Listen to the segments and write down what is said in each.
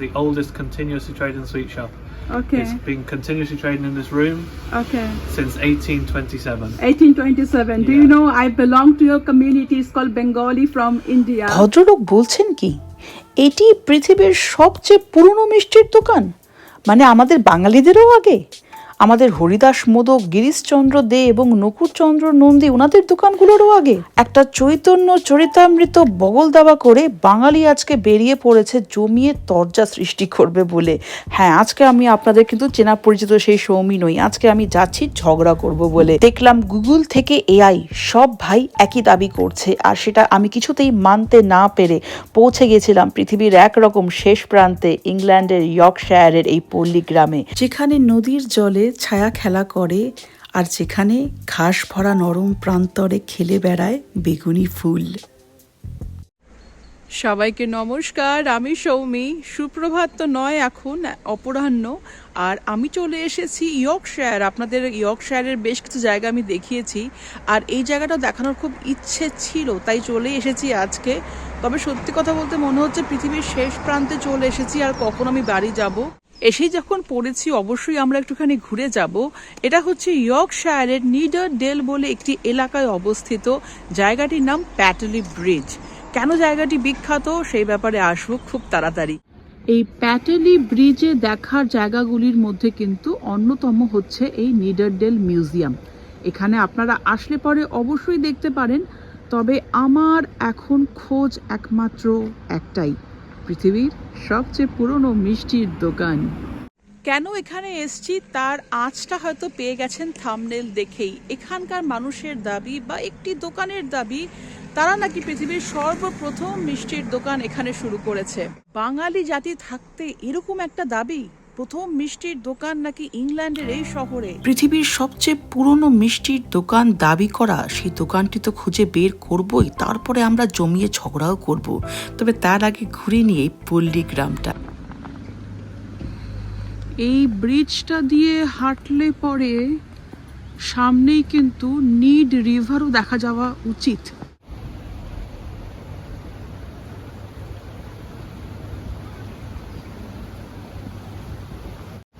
the oldest continuously trading sweet shop. Okay. It's been continuously trading in this room Okay. since 1827. 1827. Do you know I belong to your community? It's called Bengali from India. ভদ্রলোক বলছেন কি এটি পৃথিবীর সবচেয়ে পুরনো মিষ্টির দোকান মানে আমাদের বাঙালিদেরও আগে আমাদের হরিদাস মোদক, গিরিশচন্দ্র দে এবং নকুরচন্দ্র নন্দী ওনাদের দোকানগুলোরও আগে। একটা চৈতন্য চরিতামৃত বগল দাবা করে বাঙালি আজকে বেরিয়ে পড়েছে, জমিয়ে তরজা সৃষ্টি করবে বলে। হ্যাঁ আজকে আমি আপনাদের কিন্তু চেনা পরিচিত সেই সৌমি নই। আজকে আমি যাচ্ছি, ঝগড়া করব বলে। দেখলাম গুগল থেকে এআই, সব ভাই একই দাবি করছে। আর সেটা আমি কিছুতেই মানতে না পেরে পৌঁছে গেছিলাম পৃথিবীর একরকম শেষ প্রান্তে, ইংল্যান্ডের ইয়র্কশায়ারের এই পল্লী গ্রামে যেখানে নদীর জলে ছায়া খেলা করে আর যেখানে ঘাস ভরা নরম প্রান্তরে খেলে বেড়ায় বেগুনি ফুল। সবাইকে নমস্কার, আমি সৌমি। সুপ্রভাত তো নয় এখন, অপরাহ্ন। আর আমি চলে এসেছি ইয়র্কশায়ার। আপনাদের ইয়র্কশায়ারের বেশ কিছু জায়গা আমি দেখিয়েছি। আর এই জায়গাটা দেখানোর খুব ইচ্ছে ছিল, তাই চলে এসেছি আজকে। তবে সত্যি কথা বলতে মনে হচ্ছে পৃথিবীর শেষ প্রান্তে চলে এসেছি, আর কখন আমি বাড়ি যাব? এসেই যখন পড়েছি, অবশ্যই আমরা একটুখানি ঘুরে যাব। এটা হচ্ছে ইয়র্কশায়ারের নিডার ডেল বলে একটি এলাকায় অবস্থিত। জায়গাটির নাম প্যাটেলি ব্রিজ। কেন জায়গাটি বিখ্যাত? সেই ব্যাপারে আসব খুব তাড়াতাড়ি। এই প্যাটেলি ব্রিজে দেখার জায়গাগুলির মধ্যে কিন্তু অন্যতম হচ্ছে এই নিডারডেল মিউজিয়াম। এখানে আপনারা আসলে পরে অবশ্যই দেখতে পারেন, তবে আমার এখন খোঁজ একমাত্র একটাই। পৃথিবীর সবচেয়ে পুরনো মিষ্টির দোকান। কেন এখানে এসছি? তার আঁচটা হয়তো পেয়ে গেছেন থামনেল দেখেই। এখানকার মানুষের দাবি বা একটি দোকানের দাবি, তারা নাকি পৃথিবীর সর্বপ্রথম মিষ্টির দোকান এখানে শুরু করেছে। বাঙালি জাতি থাকতে এরকম একটা দাবি? প্রথম মিষ্টির দোকান নাকি ইংল্যান্ডের এই শহরে? পৃথিবীর সবচেয়ে পুরনো মিষ্টির দোকান দাবি করা সেই দোকানটি তো খুঁজে বের করবই তারপরে আমরা জমিয়ে ঝগড়াও করব। তবে তার আগে ঘুরে নিয়ে এই পল্লী গ্রামটা। এই ব্রিজটা দিয়ে হাঁটলে পরে সামনেই কিন্তু নিড রিভারও দেখা যাওয়া উচিত।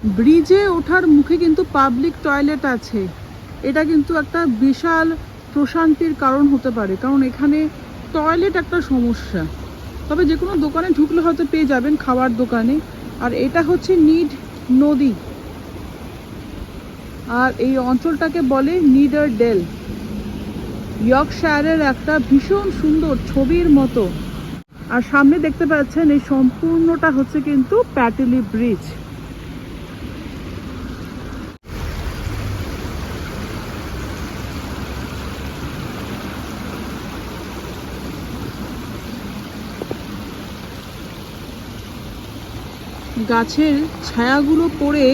ব্রিজে ওঠার মুখে কিন্তু পাবলিক টয়লেট আছে। এটা কিন্তু একটা বিশাল প্রশান্তির কারণ হতে পারে, কারণ এখানে টয়লেট একটা সমস্যা। তবে যে কোনো দোকানে ঢুকলে হয়তো পেয়ে যাবেন খাবার দোকানে। আর এটা হচ্ছে নিড নদী। আর এই অঞ্চলটাকে বলে নিডার ডেল। ইয়র্কশায়ারের একটা ভীষণ সুন্দর ছবির মতো। আর সামনে দেখতে পাচ্ছেন এই সম্পূর্ণটা হচ্ছে কিন্তু প্যাটেলি ব্রিজ। গাছের ছায়াগুলো পড়ে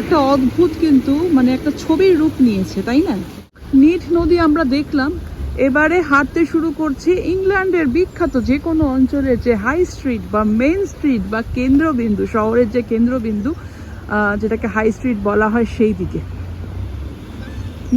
একটা অদ্ভুত কিন্তু মানে একটা ছবির রূপ নিয়েছে, তাই না? নিট নদী আমরা দেখলাম, এবারে হাঁটতে শুরু করছি ইংল্যান্ডের বিখ্যাত যে কোনো অঞ্চলের যে হাই স্ট্রিট বা মেন স্ট্রিট বা কেন্দ্রবিন্দু, শহরের যে কেন্দ্রবিন্দু যেটাকে হাই স্ট্রিট বলা হয় সেই দিকে।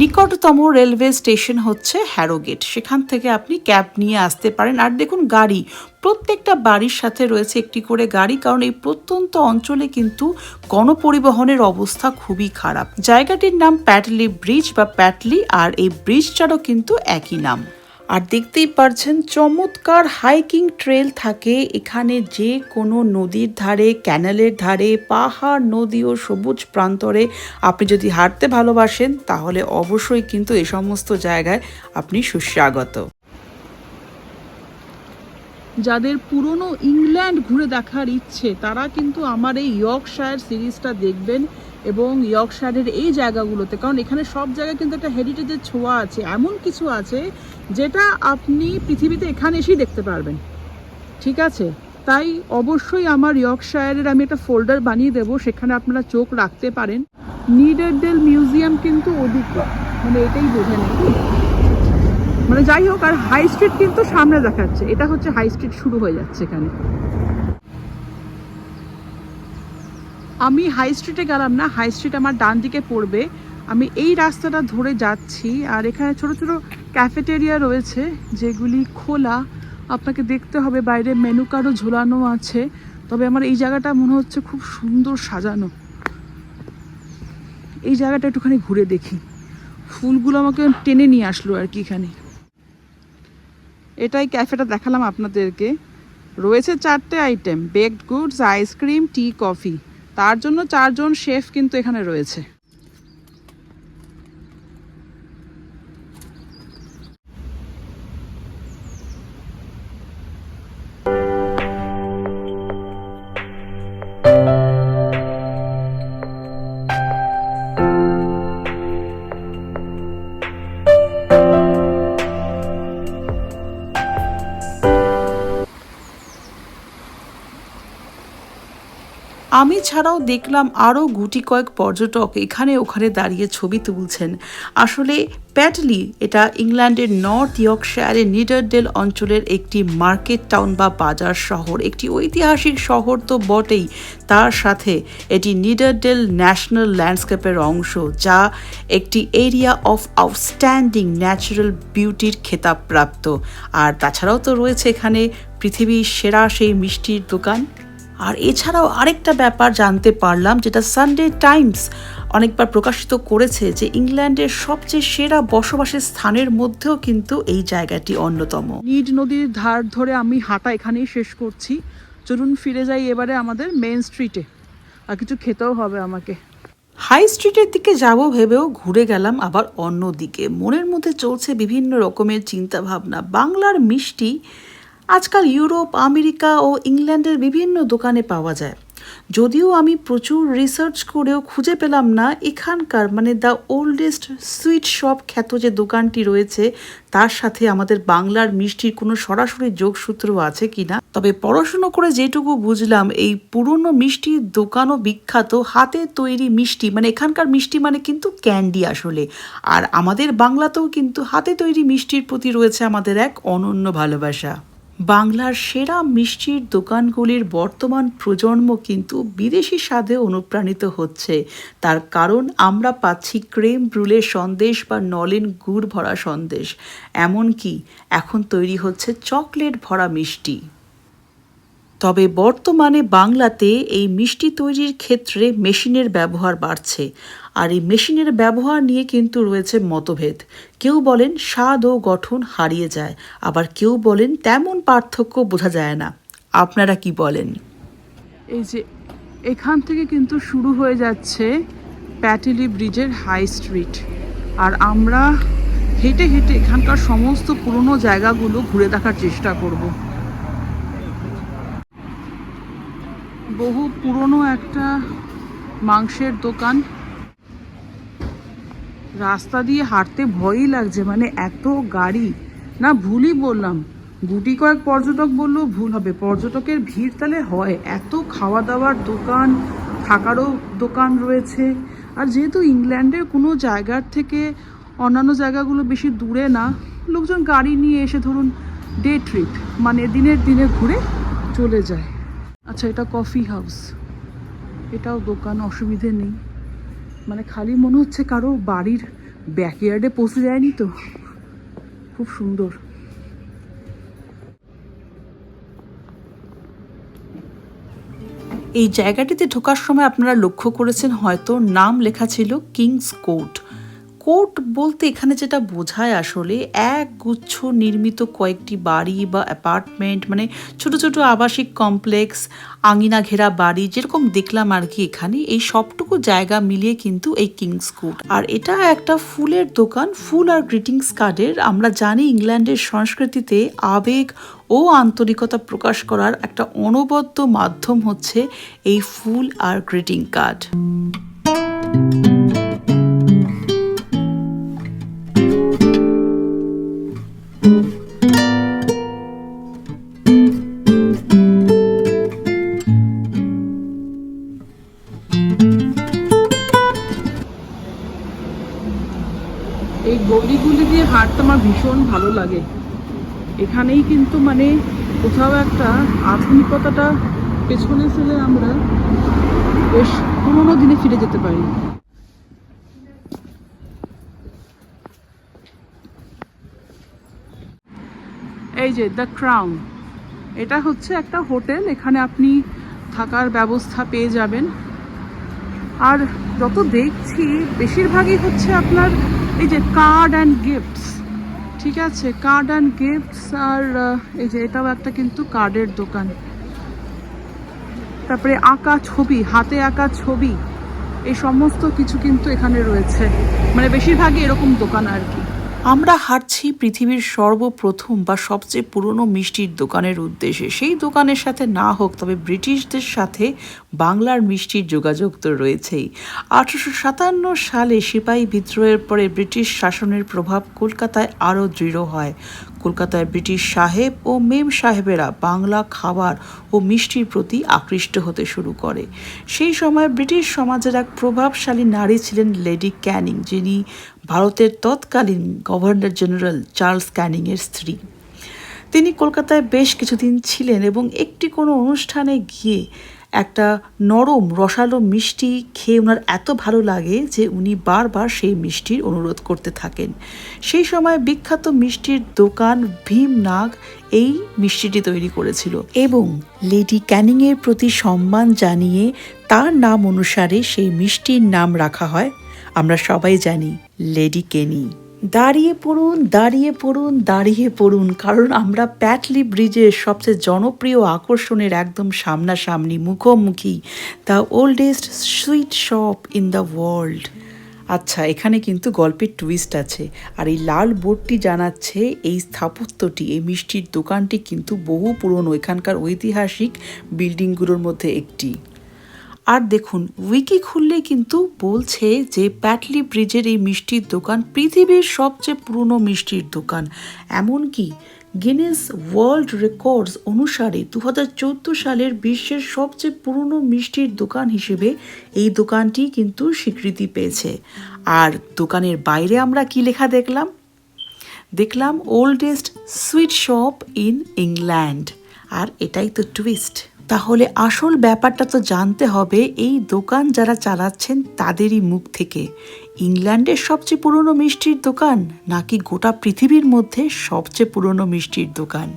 নিকটতম রেলওয়ে স্টেশন হচ্ছে হ্যারোগেট। সেখান থেকে আপনি ক্যাব নিয়ে আসতে পারেন। আর দেখুন, গাড়ি প্রত্যেকটা বাড়ির সাথে রয়েছে একটি করে গাড়ি, কারণ এই প্রত্যন্ত অঞ্চলে কিন্তু গণপরিবহনের অবস্থা খুবই খারাপ। জায়গাটির নাম প্যাটলি ব্রিজ বা প্যাটলি, আর এই ব্রিজটারও কিন্তু একই নাম। আর দেখতেই পারছেন, চমৎকার হাইকিং ট্রেল থাকে। এখানে যে কোনো নদীর ধারে, ক্যানেলের ধারে, পাহাড়, নদী ও সবুজ প্রান্তরে আপনি যদি হাঁটতে ভালোবাসেন, তাহলে অবশ্যই কিন্তু এ সমস্ত জায়গায় আপনি সুস্বাগত। যাদের পুরনো ইংল্যান্ড ঘুরে দেখার ইচ্ছে, তারা কিন্তু আমার এই ইয়র্কশায়ার সিরিজটা দেখবেন এবং ইয়র্কশায়ারের এই জায়গাগুলোতে। কারণ এখানে সব জায়গায় কিন্তু একটা হেরিটেজের ছোঁয়া আছে, এমন কিছু আছে যেটা আপনি পৃথিবীতে এখানে এসেই দেখতে পারবেন। ঠিক আছে? তাই অবশ্যই আমার ইয়র্কশায়ারের আমি একটা ফোল্ডার বানিয়ে দেবো, সেখানে আপনারা চোখ রাখতে পারেন। নিডারডেল মিউজিয়াম কিন্তু ওদিকে মানে এটাই বোঝে নাকি মানে যাই হোক, আর হাই স্ট্রিট কিন্তু সামনে দেখাচ্ছে। এটা হচ্ছে হাই স্ট্রিট শুরু হয়ে যাচ্ছে এখানে। আমি হাই স্ট্রিটে গেলাম না হাই স্ট্রিট আমার ডান দিকে পড়বে। আমি এই রাস্তাটা ধরে যাচ্ছি, আর এখানে ছোট ছোট ক্যাফেটেরিয়া রয়েছে, যেগুলি খোলা। আপনাকে দেখতে হবে, বাইরে মেনু কার্ডও ঝোলানো আছে। তবে আমার এই জায়গাটা মনে হচ্ছে খুব সুন্দর সাজানো। এই জায়গাটা একটুখানি ঘুরে দেখি। ফুলগুলো আমাকে টেনে নিয়ে আসলো আর কি এখানে। এটাই ক্যাফেটা দেখালাম আপনাদেরকে। রয়েছে চারটে item baked goods ice cream tea coffee তার জন্য চারজন শেফ কিন্তু এখানে রয়েছে। আমি ছাড়াও দেখলাম আরও গুটি কয়েক পর্যটক এখানে ওখানে দাঁড়িয়ে ছবি তুলছেন। আসলে প্যাটলি এটা ইংল্যান্ডের নর্থ ইয়র্কশায়ারের নিডারডেল অঞ্চলের একটি মার্কেট টাউন বা বাজার শহর। একটি ঐতিহাসিক শহর তো বটেই। তার সাথে এটি নিডারডেল ন্যাশনাল ল্যান্ডস্কেপের অংশ, যা একটি এরিয়া অফ আউটস্ট্যান্ডিং ন্যাচারাল বিউটির খেতাবপ্রাপ্ত। আর তাছাড়াও তো রয়েছে এখানে পৃথিবীর সেরা সেই মিষ্টির দোকান। আর এছাড়াও আরেকটা ব্যাপার জানতে পারলাম যেটা সানডে টাইমস অনেকবার প্রকাশিত করেছে যে ইংল্যান্ডের সবচেয়ে সেরা বসবাসের স্থানের মধ্যেও কিন্তু এই জায়গাটি অন্যতম। নিড নদীর ধার ধরে আমি হাঁটা এখানেই শেষ করছি। চলুন ফিরে যাই এবারে আমাদের মেন স্ট্রিটে আর কিছু খেতেও হবে আমাকে। হাই স্ট্রিটের দিকে যাব ভেবেও ঘুরে গেলাম আবার অন্য দিকে মনের মধ্যে চলছে বিভিন্ন রকমের চিন্তা ভাবনা বাংলার মিষ্টি আজকাল ইউরোপ, আমেরিকা ও ইংল্যান্ডের বিভিন্ন দোকানে পাওয়া যায়। যদিও আমি প্রচুর রিসার্চ করেও খুঁজে পেলাম না, এখানকার মানে দ্য ওল্ডেস্ট সুইট শপ খ্যাত যে দোকানটি রয়েছে, তার সাথে আমাদের বাংলার মিষ্টির কোনো সরাসরি যোগসূত্র আছে কিনা। তবে পড়াশুনো করে যেটুকু বুঝলাম, এই পুরনো মিষ্টির দোকানও বিখ্যাত, হাতে তৈরি মিষ্টি মানে এখানকার মিষ্টি মানে কিন্তু ক্যান্ডি আসলে। আর আমাদের বাংলাতেও কিন্তু হাতে তৈরি মিষ্টির প্রতি রয়েছে আমাদের এক অনন্য ভালোবাসা। বাংলার সেরা মিষ্টির দোকানগুলির বর্তমান প্রজন্ম কিন্তু বিদেশি স্বাদে অনুপ্রাণিত হচ্ছে। তার কারণ, আমরা পাচ্ছি ক্রেম ব্রুলে সন্দেশ বা নলেন গুড় ভরা সন্দেশ। এমনকি এখন তৈরি হচ্ছে চকলেট ভরা মিষ্টি। তবে বর্তমানে বাংলাতে এই মিষ্টি তৈরির ক্ষেত্রে মেশিনের ব্যবহার বাড়ছে। আর এই মেশিনের ব্যবহার নিয়ে কিন্তু রয়েছে মতভেদ। কেউ বলেন স্বাদ ও গঠন হারিয়ে যায়, আবার কেউ বলেন তেমন পার্থক্য বোঝা যায় না। আপনারা কি বলেন? এই যে, এখান থেকে কিন্তু শুরু হয়ে যাচ্ছে প্যাটেলি ব্রিজের হাই স্ট্রিট। আর আমরা হেঁটে হেঁটে এখানকার সমস্ত পুরনো জায়গাগুলো ঘুরে দেখার চেষ্টা করব। বহু পুরনো একটা মাংসের দোকান রাস্তা দিয়ে হাঁটতে ভয়ই লাগছে মানে এত গাড়ি। না, ভুলই বললাম। গুটি কয়েক পর্যটক বললেও ভুল হবে। পর্যটকের ভিড় তাহলে হয়। এত খাওয়া দাওয়ার দোকান, থাকারও দোকান রয়েছে। আর যেহেতু ইংল্যান্ডের কোনো জায়গার থেকে অন্যান্য জায়গাগুলো বেশি দূরে না, লোকজন গাড়ি নিয়ে এসে ধরুন ডে ট্রিপ মানে দিনের দিনে ঘুরে চলে যায়। আচ্ছা এটা কফি হাউস এটাও দোকান, অসুবিধে নেই। মানে খালি মনে হচ্ছে কারও বাড়ির ব্যাকয়ার্ডে পৌঁছে যায়নি তো। খুব সুন্দর। এই জায়গাটিতে ঢোকার সময় আপনারা লক্ষ্য করেছেন হয়তো নাম লেখা ছিল কিংস কোর্ট কোর্ট বলতে এখানে যেটা বোঝায় আসলে এক গুচ্ছ নির্মিত কয়েকটি বাড়ি বা অ্যাপার্টমেন্ট মানে ছোট ছোট আবাসিক কমপ্লেক্স, আঙিনা ঘেরা বাড়ি, যেরকম দেখলাম আর কি এখানে, এই সবটুকু জায়গা মিলিয়ে কিন্তু এই কিংস কোর্ট। আর এটা একটা ফুলের দোকান, ফুল আর গ্রিটিংস কার্ডের। আমরা জানি ইংল্যান্ডের সংস্কৃতিতে আবেগ ও আন্তরিকতা প্রকাশ করার একটা অনবদ্য মাধ্যম হচ্ছে এই ফুল আর গ্রিটিং কার্ড। ভালো লাগে। এখানেই কিন্তু মানে কোথাও একটা আধুনিকতাটা পেছনে ফেলে আমরা বেশ পুরোনো দিনে ফিরে যেতে পারি। এই যে দ্য ক্রাউন এটা হচ্ছে একটা হোটেল, এখানে আপনি থাকার ব্যবস্থা পেয়ে যাবেন। আর যত দেখছি, বেশিরভাগই হচ্ছে আপনার এই যে কার্ড অ্যান্ড গিফটস ঠিক আছে কার্ড অ্যান্ড গিফটস আর এই যে এটাও একটা কিন্তু কার্ডের দোকান। তারপরে আঁকা ছবি, হাতে আঁকা ছবি, এই সমস্ত কিছু কিন্তু এখানে রয়েছে। মানে বেশিরভাগই এরকম দোকান আর কি। আমরা হাঁটছি পৃথিবীর সর্বপ্রথম বা সবচেয়ে পুরনো মিষ্টির দোকানের উদ্দেশ্যে। সেই দোকানের সাথে না হোক, তবে ব্রিটিশদের সাথে বাংলার মিষ্টির যোগাযোগ তো রয়েছেই। আঠারোশো সাতান্ন সালে সিপাহী বিদ্রোহের পরে ব্রিটিশ শাসনের প্রভাব কলকাতায় আরও দৃঢ় হয়। কলকাতায় ব্রিটিশ সাহেব ও মেম সাহেবেরা বাংলা খাবার ও মিষ্টির প্রতি আকৃষ্ট হতে শুরু করে। সেই সময় ব্রিটিশ সমাজের এক প্রভাবশালী নারী ছিলেন লেডি ক্যানিং, যিনি ভারতের তৎকালীন গভর্নর জেনারেল চার্লস ক্যানিংয়ের স্ত্রী। তিনি কলকাতায় বেশ কিছুদিন ছিলেন এবং একটি কোনো অনুষ্ঠানে গিয়ে একটা নরম, রসালো মিষ্টি খেয়ে ওনার এত ভালো লাগে যে উনি বারবার সেই মিষ্টির অনুরোধ করতে থাকেন। সেই সময় বিখ্যাত মিষ্টির দোকান ভীমনাগ এই মিষ্টিটি তৈরি করেছিল এবং লেডি ক্যানিংয়ের প্রতি সম্মান জানিয়ে তার নাম অনুসারে সেই মিষ্টির নাম রাখা হয়। আমরা সবাই জানি লেডি কেনি। দাঁড়িয়ে পড়ুন দাঁড়িয়ে পড়ুন দাঁড়িয়ে পড়ুন। কারণ আমরা প্যাটলি ব্রিজের সবচেয়ে জনপ্রিয় আকর্ষণের একদম সামনাসামনি, মুখোমুখি the oldest sweet shop in the world আচ্ছা এখানে কিন্তু গল্পের টুইস্ট আছে। আর এই লাল বোর্ডটি জানাচ্ছে এই স্থাপত্যটি, এই মিষ্টির দোকানটি কিন্তু বহু পুরনো, এখানকার ঐতিহাসিক বিল্ডিংগুলোর মধ্যে একটি। আর দেখুন, উইকি খুললে কিন্তু বলছে যে প্যাটলি ব্রিজের এই মিষ্টির দোকান পৃথিবীর সবচেয়ে পুরনো মিষ্টির দোকান। এমনকি গিনেস ওয়ার্ল্ড রেকর্ডস অনুসারে দু হাজার চোদ্দ সালের বিশ্বের সবচেয়ে পুরনো মিষ্টির দোকান হিসেবে এই দোকানটি কিন্তু স্বীকৃতি পেয়েছে। আর দোকানের বাইরে আমরা কি লেখা দেখলাম? দেখলাম oldest sweet shop in England আর এটাই তো টুইস্ট তাহলে আসল ব্যাপারটা তো জানতে হবে, এই দোকান যারা চালাচ্ছেন তাদেরই মুখ থেকে। ইংল্যান্ডের সবচেয়ে পুরনো মিষ্টির দোকান নাকি গোটা পৃথিবীর মধ্যে সবচেয়ে পুরনো মিষ্টির দোকান?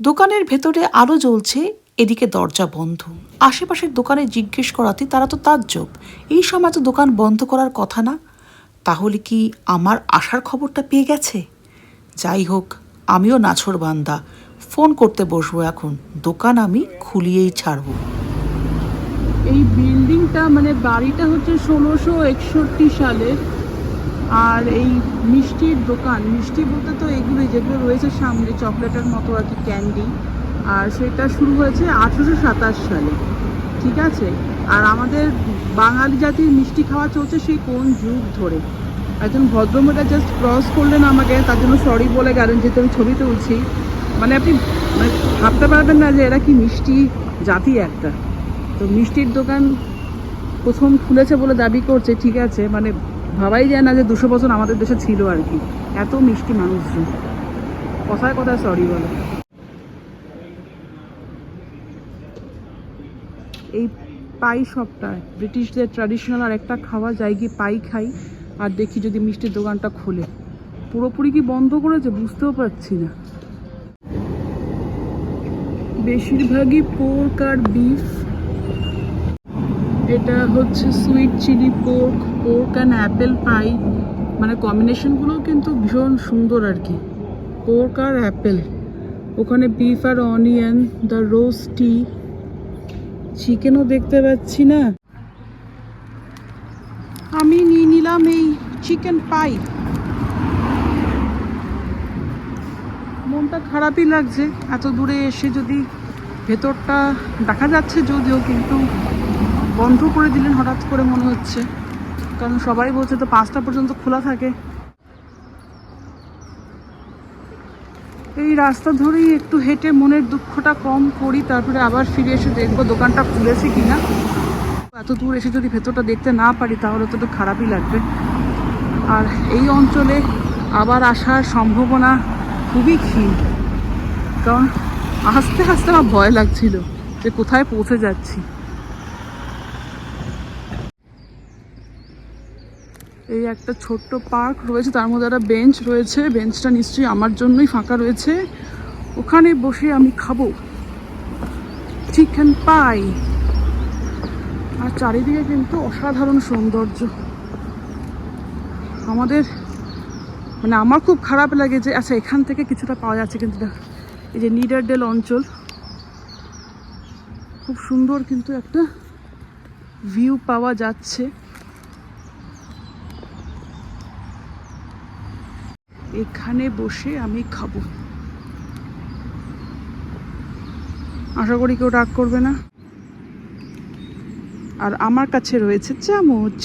দোকানের ভেতরে আলো জ্বলছে, এদিকে দরজা বন্ধ। আশেপাশের দোকানে জিজ্ঞেস করাতে তারা তো তাজ্জব, এই সময় তো দোকান বন্ধ করার কথা না। তাহলে কি আমার আসার খবরটা পেয়ে গেছে? যাই হোক, আমিও নাছর বান্দা ফোন করতে বসবো এখন। দোকান আমি খুলিয়েই ছাড়বো। এই বিল্ডিংটা মানে বাড়িটা হচ্ছে ষোলোশো একষট্টি সালের আর এই মিষ্টির দোকান, মিষ্টি বলতে তো এগুলোই যেগুলো রয়েছে সামনে, চকলেটের মতো আর কি ক্যান্ডি। আর সেটা শুরু হয়েছে আঠেরোশো সাতাশ সালে। ঠিক আছে? আর আমাদের বাঙালি জাতির মিষ্টি খাওয়া চলছে সেই কোন যুগ ধরে? একজন ভদ্রমহিলা জাস্ট ক্রস করলেন আমাকে, তার জন্য সরি বলে গেলেন যেহেতু আমি ছবি তুলছি। মানে আপনি মানে ভাবতে পারবেন না যে এরা কি মিষ্টি জাতি একটা। তো মিষ্টির দোকান প্রথম খুলেছে বলে দাবি করছে, ঠিক আছে মানে ভাবাই যায় না যে দুশো বছর আমাদের দেশে ছিল আর কি। এত মিষ্টি মানুষজন। কথায় কথায় সরি বলে। এই পাই শপটায় ব্রিটিশদের ট্র্যাডিশনাল আর একটা খাওয়া যায় গিয়ে পাই খাই, আর দেখি যদি মিষ্টির দোকানটা খোলে। পুরোপুরি কি বন্ধ করেছে বুঝতেও পারছি না। বেশিরভাগই পোর্ক আর বিফ এটা হচ্ছে sweet chilli pork pork and apple pie মানে কম্বিনেশনগুলোও কিন্তু ভীষণ সুন্দর আর কি। পোর্ক আর অ্যাপেল ওখানে বিফ আর অনিয়ন দ্য রোস্টি চিকেনও দেখতে পাচ্ছি না। আমি নিয়ে নিলাম এই চিকেন পাই মনটা খারাপই লাগছে। এত দূরে এসে যদি ভেতরটা দেখা যাচ্ছে যদিও কিন্তু বন্ধ করে দিলেন হঠাৎ করে মনে হচ্ছে। কারণ সবাই বলছে তো পাঁচটা পর্যন্ত খোলা থাকে। এই রাস্তা ধরেই একটু হেঁটে মনের দুঃখটা কম করি, তারপরে আবার ফিরে এসে দেখব দোকানটা খুলেছে কিনা। এত দূর এসে যদি ভেতরটা দেখতে না পারি, তাহলে তো একটু খারাপই লাগবে। আর এই অঞ্চলে আবার আসার সম্ভাবনা খুবই ক্ষীণ। কারণ আস্তে আস্তে আমার ভয় লাগছিল যে কোথায় পৌঁছে যাচ্ছি। এই একটা ছোট্ট পার্ক রয়েছে, তার মধ্যে একটা বেঞ্চ রয়েছে। বেঞ্চটা নিশ্চয়ই আমার জন্যই ফাঁকা রয়েছে। ওখানে বসে আমি খাব। চিকেন পাই আর চারিদিকে কিন্তু অসাধারণ সৌন্দর্য। আমাদের মানে আমার খুব খারাপ লাগে যে আচ্ছা এখান থেকে কিছুটা পাওয়া যাচ্ছে কিন্তু দেখো, এই যে নিডারডেল অঞ্চল খুব সুন্দর কিন্তু একটা ভিউ পাওয়া যাচ্ছে। এখানে বসে আমি খাব। আশা করি কেউ রাগ করবে না। আর আমার কাছে রয়েছে চামচ।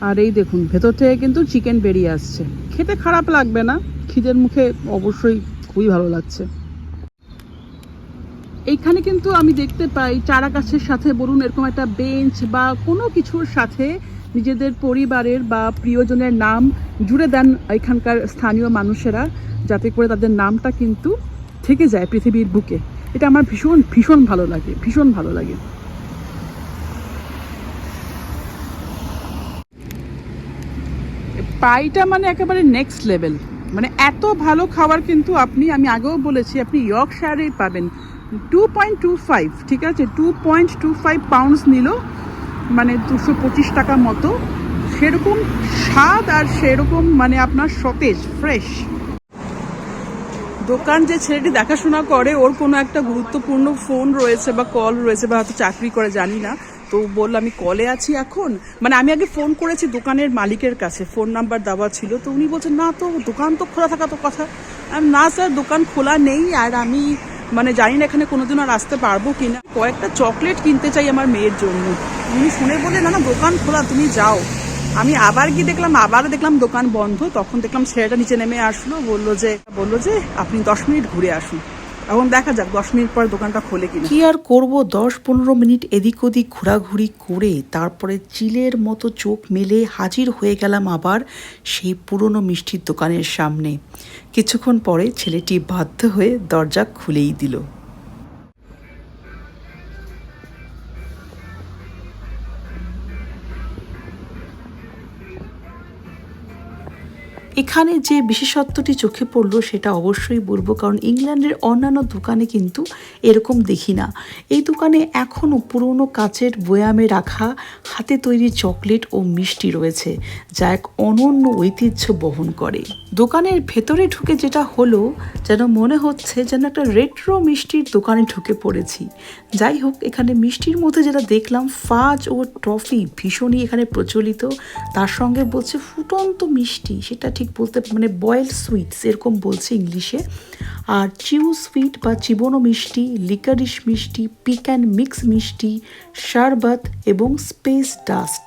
আর এই দেখুন, ভেতর থেকে কিন্তু চিকেন বেরিয়ে আসছে। খেতে খারাপ লাগবে না, খিদের মুখে অবশ্যই খুবই ভালো লাগছে। এইখানে কিন্তু আমি দেখতে পাই চারা গাছের সাথে বলুন এরকম একটা বেঞ্চ বা কোনো কিছুর সাথে নিজেদের পরিবারের বা প্রিয়জনের নাম জুড়ে দেন এখানকার স্থানীয় মানুষেরা, যাতে করে তাদের নামটা কিন্তু থেকে যায় পৃথিবীর বুকে। এটা আমার ভীষণ ভীষণ ভালো লাগে, ভীষণ ভালো লাগে। পাইটা মানে একেবারে নেক্সট লেভেল মানে এত ভালো খাবার কিন্তু আপনি, আমি আগেও বলেছি, আপনি ইয়র্কশায়ারেই পাবেন। টু পয়েন্ট টু ফাইভ ঠিক আছে? Two point two five pounds নিল মানে দুশো পঁচিশ টাকা মতো। সেরকম স্বাদ আর সেরকম মানে আপনার সতেজ ফ্রেশ দোকান যে ছেলেটি দেখাশোনা করে, ওর কোনো একটা গুরুত্বপূর্ণ ফোন রয়েছে বা কল রয়েছে বা হয়তো চাকরি করে, জানি না। তো বলল, আমি কলে আছি এখন? মানে আমি আগে ফোন করেছি দোকানের মালিকের কাছে ফোন নাম্বার দেওয়া ছিল। তো উনি বলছেন, না তো, দোকান তো খোলা থাকা তো কথা। না স্যার দোকান খোলা নেই আর আমি মানে জানি না এখানে কোনোদিন আর আসতে পারব কি না কয়েকটা চকলেট কিনতে চাই আমার মেয়ের জন্য। উনি শুনে বলে না না, দোকান খোলা, তুমি যাও। আমি আবার গিয়ে দেখলাম, আবার দেখলাম দোকান বন্ধ। তখন দেখলাম ছেলেটা নিচে নেমে আসলো, বলল যে বলল যে, আপনি দশ মিনিট ঘুরে আসুন। এখন দেখা যাক, দশ মিনিট পর দোকানটা খোলে কিনা। কি আর করব? দশ পনেরো মিনিট এদিক ওদিক ঘোরাঘুরি করে তারপরে চিলের মতো চোখ মেলে হাজির হয়ে গেলাম আবার সেই পুরনো মিষ্টির দোকানের সামনে। কিছুক্ষণ পরে ছেলেটি বাধ্য হয়ে দরজা খুলেই দিল। এখানে যে বিশেষত্বটি চোখে পড়ল সেটা অবশ্যই বলব, কারণ ইংল্যান্ডের অন্যান্য দোকানে কিন্তু এরকম দেখি না। এই দোকানে এখনও পুরনো কাচের বয়ামে রাখা হাতে তৈরি চকলেট ও মিষ্টি রয়েছে, যা এক অনন্য ঐতিহ্য বহন করে। দোকানের ভেতরে ঢুকে যেটা হলো, যেন মনে হচ্ছে যেন একটা রেট্রো মিষ্টির দোকানে ঢুকে পড়েছি। যাই হোক, এখানে মিষ্টির মধ্যে যেটা দেখলাম, ফাজ ও টফি ভীষণই এখানে প্রচলিত। তার সঙ্গে বলছে ফুটন্ত মিষ্টি, সেটা ঠিক বলতে মানে বয়েল সুইটস এরকম বলছে ইংলিশে। আর চিউ সুইট বা চিবনো মিষ্টি লিকারিশ মিষ্টি পিক অ্যান্ড মিক্স মিষ্টি শারবাত এবং স্পেস ডাস্ট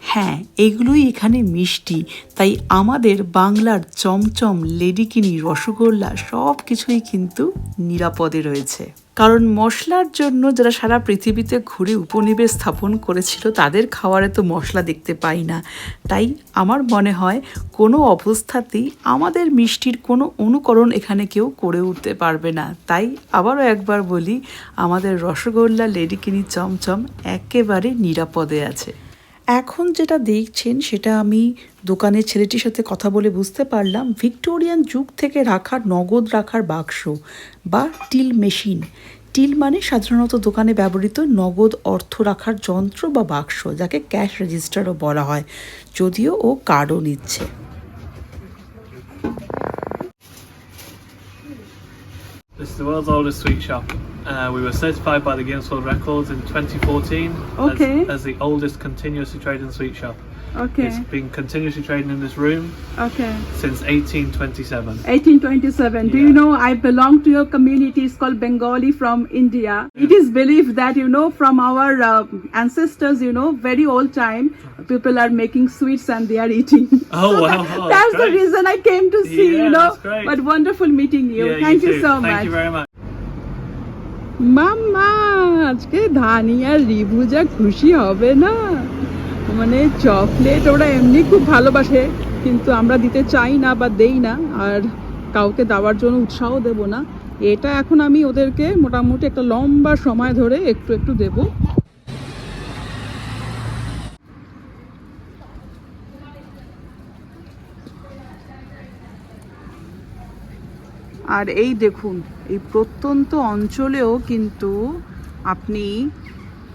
হ্যাঁ এগুলোই এখানে মিষ্টি। তাই আমাদের বাংলার চমচম লেডিকিনি, রসগোল্লা সব কিছুই কিন্তু নিরাপদে রয়েছে। কারণ মশলার জন্য যারা সারা পৃথিবীতে ঘুরে উপনিবেশ স্থাপন করেছিল, তাদের খাওয়ারে তো মশলা দেখতে পাই না। তাই আমার মনে হয় কোনো অবস্থাতেই আমাদের মিষ্টির কোনো অনুকরণ এখানে কেউ করে উঠতে পারবে না। তাই আবারও একবার বলি, আমাদের রসগোল্লা, লেডিকিনি চমচম একেবারে নিরাপদে আছে। এখন যেটা দেখছেন, সেটা আমি দোকানের ছেলেটির সাথে কথা বলে বুঝতে পারলাম, ভিক্টোরিয়ান যুগ থেকে রাখা নগদ রাখার বাক্স বা টিল মেশিন। টিল মানে সাধারণত দোকানে ব্যবহৃত নগদ অর্থ রাখার যন্ত্র বা বাক্স, যাকে ক্যাশ রেজিস্টারও বলা হয়, যদিও ও কার্ডও নিচ্ছে। This is the world's oldest sweet shop. Uh, we were certified by the Guinness World Records in 2014 okay. as, as, the oldest continuously trading sweet shop. Okay. It's been continuously trading in this room okay. since 1827. 1827. Yeah. Do you know, I belong to your community. It's called Bengali from India. Yeah. It is believed that, you know, from our uh, ancestors, you know, very old time, people are making sweets and they are eating. Oh, So wow. that- Oh, that's the reason I came to see. Yeah, you know, that's great. but wonderful meeting you. Yeah, Thank you, too. so Thank much. Thank you very much. মাম্মা আজকে ধানি আর review যা খুশি হবে না মানে chocolate ওরা এমনি খুব ভালোবাসে কিন্তু আমরা দিতে চাই না বা দেই না আর কাউকে দেওয়ার জন্য উৎসাহ দেব না এটা এখন আমি ওদেরকে মোটামুটি একটা লম্বা সময় ধরে একটু একটু দেব আর এই দেখুন, এই প্রত্যন্ত অঞ্চলেও কিন্তু আপনি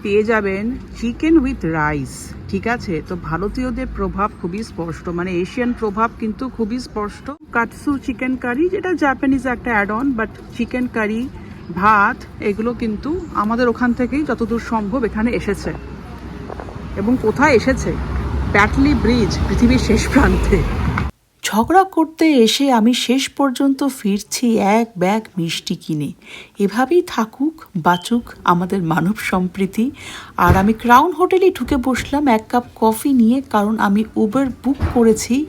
পেয়ে যাবেন চিকেন উইথ রাইস, ঠিক আছে? তো ভারতীয়দের প্রভাব খুবই স্পষ্ট মানে এশিয়ান প্রভাব কিন্তু খুবই স্পষ্ট। কাটসু চিকেন কারি, যেটা জাপানিজ একটা add on but chicken curry, ভাত, এগুলো কিন্তু আমাদের ওখান থেকেই যতদূর সম্ভব এখানে এসেছে। এবং কোথায় এসেছে? ব্যাটলি ব্রিজ, পৃথিবীর শেষ প্রান্তে। ঝগড়া করতে এসে আমি শেষ পর্যন্ত ফিরছি এক ব্যাগ মিষ্টি কিনে। এভাবেই থাকুক, বাঁচুক আমাদের মানব সম্প্রীতি। আর আমি ক্রাউন হোটেলে ঢুকে বসলাম এক কাপ কফি নিয়ে, কারণ আমি উবের বুক করেছি।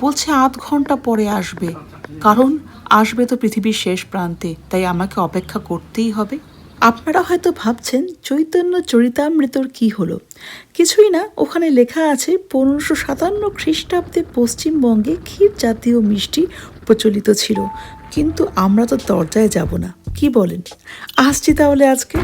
বলছে আধ ঘণ্টা পরে আসবে। কারণ আসবে তো পৃথিবীর শেষ প্রান্তে, তাই আমাকে অপেক্ষা করতেই হবে। আপনারা হয়তো ভাবছেন, চৈতন্য চরিতামৃতর কি হলো? কিছুই না, ওখানে লেখা আছে পনেরোশো সাতান্ন খ্রিস্টাব্দে পশ্চিমবঙ্গে ক্ষীর জাতীয় মিষ্টি প্রচলিত ছিল। কিন্তু আমরা তো দরজায় যাব না। কি বলেন? আসছি তাহলে আজকে।